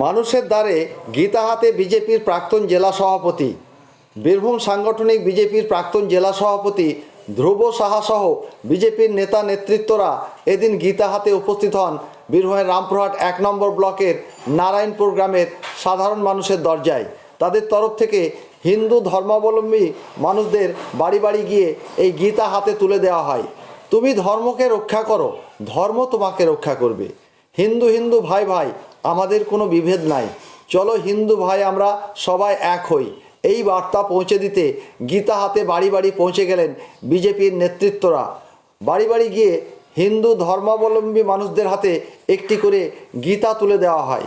মানুষের দ্বারে গীতা হাতে বিজেপির প্রাক্তন জেলা সভাপতি, বীরভূম সাংগঠনিক বিজেপির প্রাক্তন জেলা সভাপতি ধ্রুব সাহা সহ বিজেপির নেতা নেতৃত্বরা এদিন গীতা হাতে উপস্থিত হন বীরভূমের রামপুরহাট এক নম্বর ব্লকের নারায়ণপুর গ্রামের সাধারণ মানুষের দরজায়। তাদের তরফ থেকে হিন্দু ধর্মাবলম্বী মানুষদের বাড়ি বাড়ি গিয়ে এই গীতা হাতে তুলে দেওয়া হয়। তুমি ধর্মকে রক্ষা করো, ধর্ম তোমাকে রক্ষা করবে। হিন্দু হিন্দু ভাই ভাই আমাদের কোনো বিভেদ নাই। চলো হিন্দু ভাই, আমরা সবাই এক হই। এই বার্তা পৌঁছে দিতে গীতা হাতে বাড়ি বাড়ি পৌঁছে গেলেন বিজেপির নেতৃত্বরা। বাড়ি বাড়ি গিয়ে হিন্দু ধর্মাবলম্বী মানুষদের হাতে একটি করে গীতা তুলে দেওয়া হয়।